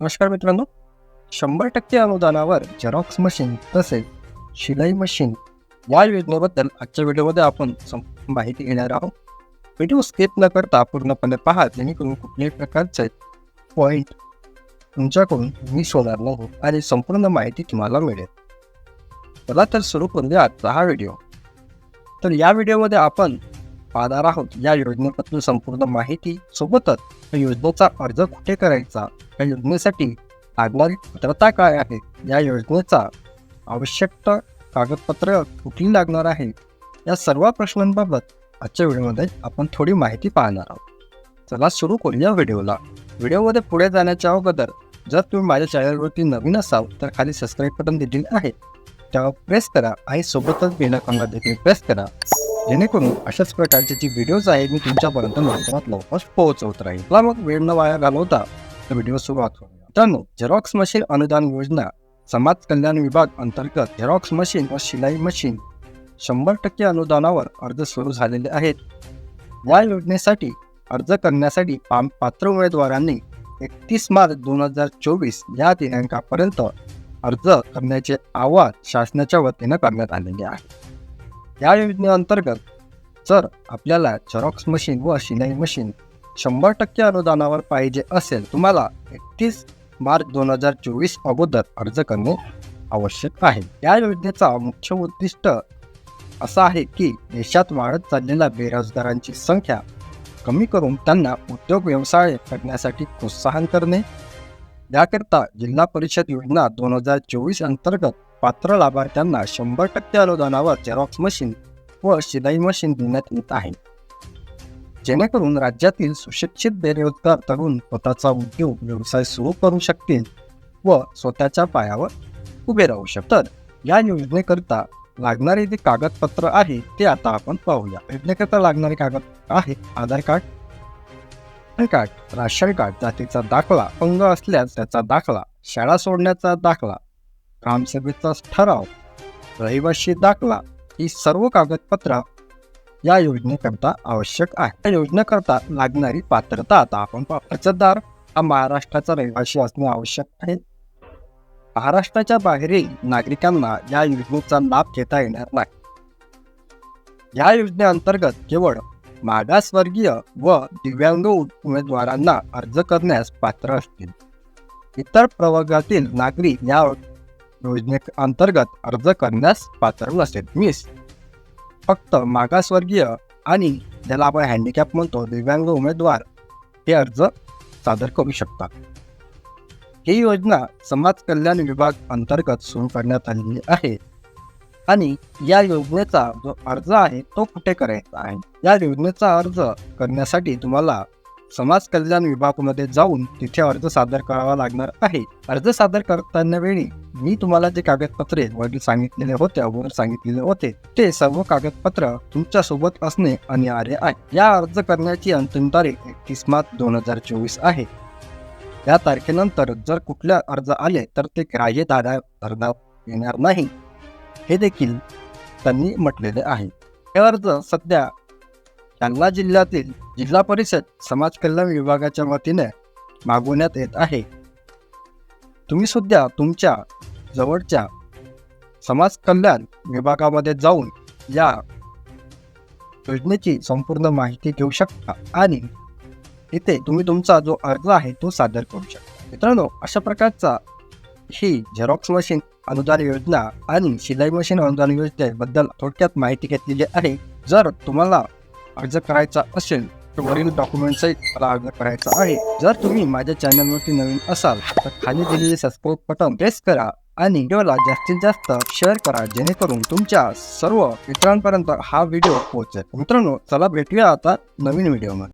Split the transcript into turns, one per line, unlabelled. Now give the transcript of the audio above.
नमस्कार मित्रांनो. शंभर टक्के अनुदानावर झेरॉक्स मशीन तसेच शिलाई मशीन या योजनेबद्दल आजच्या व्हिडिओमध्ये आपण संपूर्ण माहिती घेणार आहोत. व्हिडिओ स्किप न करता पूर्णपणे पहा जेणेकरून कुठल्याही प्रकारचे पॉईंट तुमच्याकडून मिस होणार नाही आणि संपूर्ण माहिती तुम्हाला मिळेल. चला तर सुरू करूया आजचा हा व्हिडिओ तर या व्हिडिओमध्ये आपण पाहणार आहोत या योजनेबद्दल संपूर्ण माहिती सोबतच योजनेचा अर्ज कुठे करायचा? या योजनेसाठी लागणारी पात्रता काय आहे? या योजनेचा आवश्यक कागदपत्र कुठली लागणार आहे? या सर्व प्रश्नांबाबत आजच्या व्हिडिओमध्ये आपण थोडी माहिती पाहणार आहोत. चला सुरू करूया व्हिडिओला. व्हिडिओमध्ये पुढे जाण्याच्या अगोदर जर तुम्ही माझ्या चॅनलवरती नवीन असाल तर खाली सबस्क्राईब बटन देखील आहे. त्यावर प्रेस करा आणि सोबतच बेल देखील प्रेस करा. जेणेकरून अशाच प्रकारचे जी व्हिडिओज आहे मी तुमच्यापर्यंत लवकरात लवकर पोहोचवत राहील चला मग वेळ न वाया घालवता तर व्हिडिओ सुरुवात करूया. मित्रांनो झेरॉक्स मशीन अनुदान योजना समाज कल्याण विभाग अंतर्गत झेरॉक्स मशीन व शिलाई मशीन शंभर टक्के अनुदानावर अर्ज सुरू झालेले आहेत. या योजनेसाठी अर्ज करण्यासाठी पाम पात्र उमेदवारांनी एकतीस मार्च दोन हजार चोवीस या दिनांकापर्यंत अर्ज करण्याचे आवाहन शासनाच्या वतीनं करण्यात आलेले आहे. या योजनेअंतर्गत जर आपल्याला झेरॉक्स मशीन व शिलाई मशीन शंभर टक्के अनुदानावर पाहिजे असेल तुम्हाला एकतीस मार्च दोन हजार चोवीस अगोदर अर्ज करणे आवश्यक आहे. या योजनेचा मुख्य उद्दिष्ट असा आहे की देशात वाढत चाललेल्या बेरोजगारांची संख्या कमी करून त्यांना उद्योग व्यवसाय करण्यासाठी प्रोत्साहन करणे. याकरिता जिल्हा परिषद योजना दोन हजार चोवीस अंतर्गत पात्र लाभार्थ्यांना शंभर टक्के अनुदानावर झेरॉक्स मशीन व शिलाई मशीन देण्यात येत आहे. जेणेकरून राज्यातील सुशिक्षित बेरोजगार तरुण स्वतःचा उद्योग व्यवसाय सुरू करू शकतील व स्वतःच्या पायावर उभे राहू शकतात. या योजनेकरिता लागणारे जे कागदपत्र आहे ते आता आपण पाहूया. योजनेकरिता लागणारे कागद आहे Aadhaar card PAN card ration card जातीचा दाखला अंग असल्यास त्याचा दाखला शाळा सोडण्याचा दाखला ग्रामसभेचा ठराव रहिवाशी दाखला ही सर्व कागदपत्र या योजनेकरता आवश्यक आहे. या योजनेकरता लागणारी पात्रता आता आपण अर्जदार हा महाराष्ट्राचा रहिवाशी असणे आवश्यक आहे. महाराष्ट्राच्या बाहेरील नागरिकांना या योजनेचा लाभ घेता येणार नाही. या योजनेअंतर्गत केवळ मागासवर्गीय व दिव्यांग उमेदवारांना अर्ज करण्यास पात्र असतील. इतर प्रवर्गातील नागरिक या योजने अंतर्गत अर्ज करण्यास पात्र नसेल मीस. फक्त मागासवर्गीय आणि ज्याला आपण हँडिकॅप म्हणतो दिव्यांग उमेदवार हे अर्ज सादर करू शकतात. ही योजना समाज कल्याण विभाग अंतर्गत सुरू करण्यात आलेली आहे. आणि या योजनेचा जो अर्ज आहे तो कुठे करायचा आहे? या योजनेचा अर्ज करण्यासाठी तुम्हाला समाज कल्याण विभागामध्ये जाऊन तिथे अर्ज सादर करावा लागणार आहे. अर्ज सादर करताना वेळी मी तुम्हाला जे कागदपत्रे वरील सांगितलेले होते अगोदर सांगितलेले होते ते सर्व कागदपत्र तुमच्यासोबत असणे अनिवार्य आहे. या अर्ज करण्याची अंतिम तारीख एकतीस मार्च दोन हजार चोवीस आहे. या तारखेनंतर जर कुठल्या अर्ज आले तर ते ग्राह्य दादा धरण्यात येणार नाही. हे देखील त्यांनी म्हटलेले आहे. हे अर्ज सध्या जालना जिल्ह्यातील जिल्हा परिषद समाज कल्याण विभागाच्या वतीने मागवण्यात येत आहे. तुम्ही सुद्धा तुमच्या जवळच्या समाज कल्याण विभागामध्ये जाऊन या योजनेची संपूर्ण माहिती घेऊ शकता आणि इथे तुम्ही तुमचा जो अर्ज आहे तो सादर करू शकता. मित्रांनो अशा प्रकारचा ही झेरॉक्स मशीन अनुदान योजना आणि शिलाई मशीन अनुदान योजनेबद्दल थोडक्यात माहिती घेतलेली आहे. जर तुम्हाला अर्ज करायचा असेल तर वरील डॉक्युमेंटसहित मला अर्ज करायचा आहे. जर तुम्ही माझ्या चॅनलवरती नवीन असाल तर खाली दिलेले सबस्क्राईब बटन प्रेस करा आणि व्हिडिओला जास्तीत जास्त शेअर करा जेणेकरून तुमच्या सर्व मित्रांपर्यंत हा व्हिडिओ पोहोचेल. मित्रांनो चला भेटूया आता नवीन व्हिडिओमध्ये